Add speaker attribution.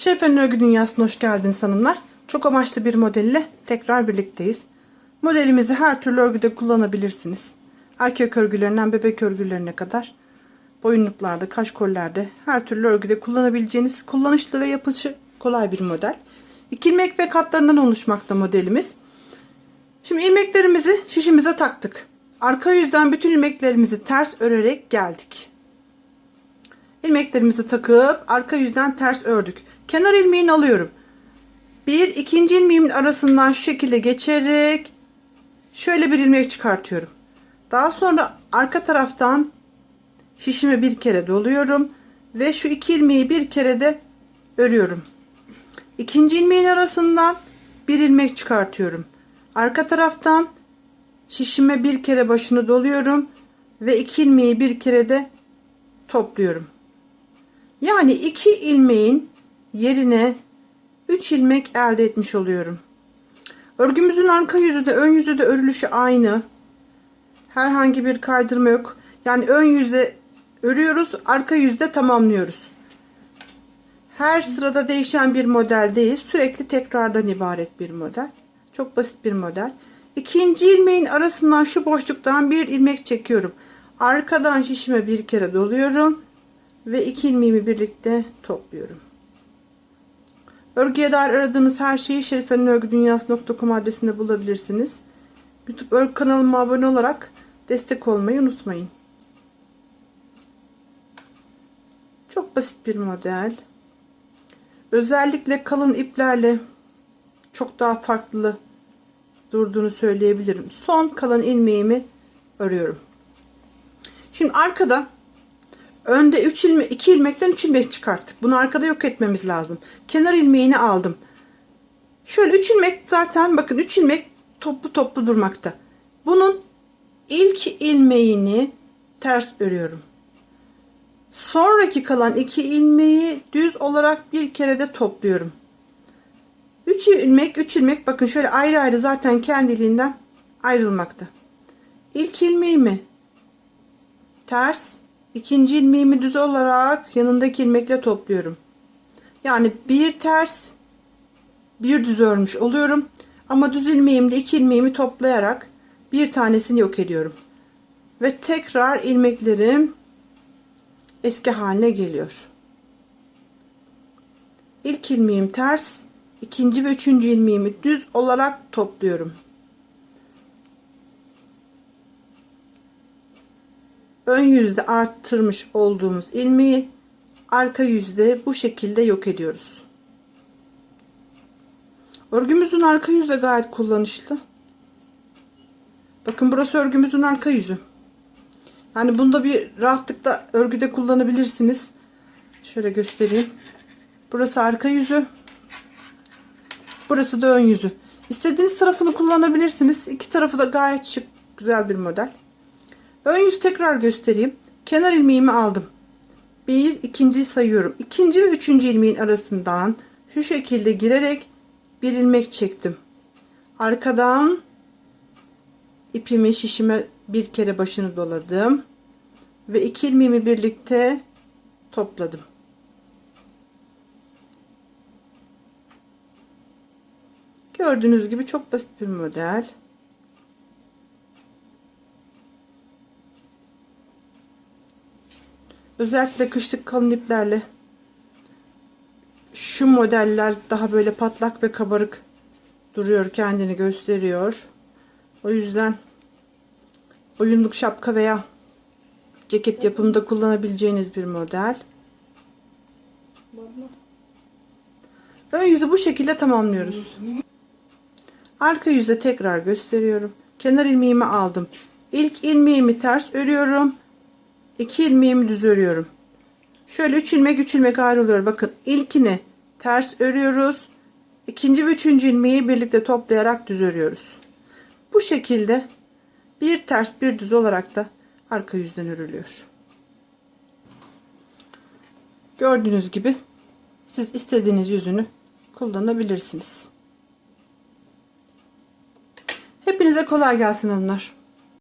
Speaker 1: Şerife'nin örgü dünyasına hoş geldiniz hanımlar. Çok amaçlı bir modelle tekrar birlikteyiz. Modelimizi her türlü örgüde kullanabilirsiniz. Erkek örgülerinden bebek örgülerine kadar boyunluklarda, kaş kollerde her türlü örgüde kullanabileceğiniz kullanışlı ve yapışı kolay bir model. İki ilmek ve katlarından oluşmakta modelimiz. Şimdi ilmeklerimizi şişimize taktık. Arka yüzden bütün ilmeklerimizi ters örerek geldik. İlmeklerimizi takıp arka yüzden ters ördük. Kenar ilmeğini alıyorum. Bir ikinci ilmeğimin arasından şu şekilde geçerek şöyle bir ilmek çıkartıyorum. Daha sonra arka taraftan şişimi bir kere doluyorum ve şu iki ilmeği bir kere de örüyorum. İkinci ilmeğin arasından bir ilmek çıkartıyorum. Arka taraftan şişime bir kere başını doluyorum ve iki ilmeği bir kere de topluyorum. Yani iki ilmeğin yerine 3 ilmek elde etmiş oluyorum. Örgümüzün arka yüzü de ön yüzü de örülüşü aynı. Herhangi bir kaydırma yok. Yani ön yüzde örüyoruz, arka yüzde tamamlıyoruz. Her sırada değişen bir model değil. Sürekli tekrardan ibaret bir model. Çok basit bir model. İkinci ilmeğin arasından şu boşluktan bir ilmek çekiyorum. Arkadan şişime bir kere doluyorum ve iki ilmeğimi birlikte topluyorum. Örgüye dair aradığınız her şeyi şerifenörgüdünyası.com adresinde bulabilirsiniz. YouTube örgü kanalıma abone olarak destek olmayı unutmayın. Çok basit bir model. Özellikle kalın iplerle çok daha farklı durduğunu söyleyebilirim. Son kalan ilmeğimi örüyorum. Şimdi arkada önde 3 ilmek 2 ilmekten 3 ilmek çıkarttık. Bunu arkada yok etmemiz lazım. Kenar ilmeğini aldım. Şöyle 3 ilmek zaten bakın 3 ilmek toplu toplu durmakta. Bunun ilk ilmeğini ters örüyorum. Sonraki kalan 2 ilmeği düz olarak bir kere de topluyorum. 3 ilmek 3 ilmek bakın şöyle ayrı ayrı zaten kendiliğinden ayrılmakta. İlk ilmeğimi ters ikinci ilmeğimi düz olarak yanındaki ilmekle topluyorum. Yani bir ters bir düz örmüş oluyorum. Ama düz ilmeğimde iki ilmeğimi toplayarak bir tanesini yok ediyorum. Ve tekrar ilmeklerim eski haline geliyor. İlk ilmeğim ters, ikinci ve üçüncü ilmeğimi düz olarak topluyorum. Ön yüzde arttırmış olduğumuz ilmeği arka yüzde bu şekilde yok ediyoruz. Örgümüzün arka yüzü de gayet kullanışlı. Bakın burası örgümüzün arka yüzü. Yani bunda bir rahatlıkla örgüde kullanabilirsiniz. Şöyle göstereyim. Burası arka yüzü. Burası da ön yüzü. İstediğiniz tarafını kullanabilirsiniz. İki tarafı da gayet şık, güzel bir model. Ön yüz tekrar göstereyim. Kenar ilmeğimi aldım. Bir, ikinci sayıyorum. İkinci ve üçüncü ilmeğin arasından şu şekilde girerek bir ilmek çektim. Arkadan ipimi şişime bir kere başını doladım. Ve iki ilmeğimi birlikte topladım. Gördüğünüz gibi çok basit bir model. Özellikle kışlık kalın iplerle şu modeller daha böyle patlak ve kabarık duruyor kendini gösteriyor. O yüzden oyunluk şapka veya ceket yapımında kullanabileceğiniz bir model. Ön yüzü bu şekilde tamamlıyoruz. Arka yüzde tekrar gösteriyorum. Kenar ilmeğimi aldım. İlk ilmeğimi ters örüyorum. 2 ilmeğimi düz örüyorum. Şöyle 3 ilmek 3 ilmek ayrılıyor. Bakın ilkini ters örüyoruz. İkinci ve üçüncü ilmeği birlikte toplayarak düz örüyoruz. Bu şekilde bir ters bir düz olarak da arka yüzden örülüyor. Gördüğünüz gibi siz istediğiniz yüzünü kullanabilirsiniz. Hepinize kolay gelsin hanımlar.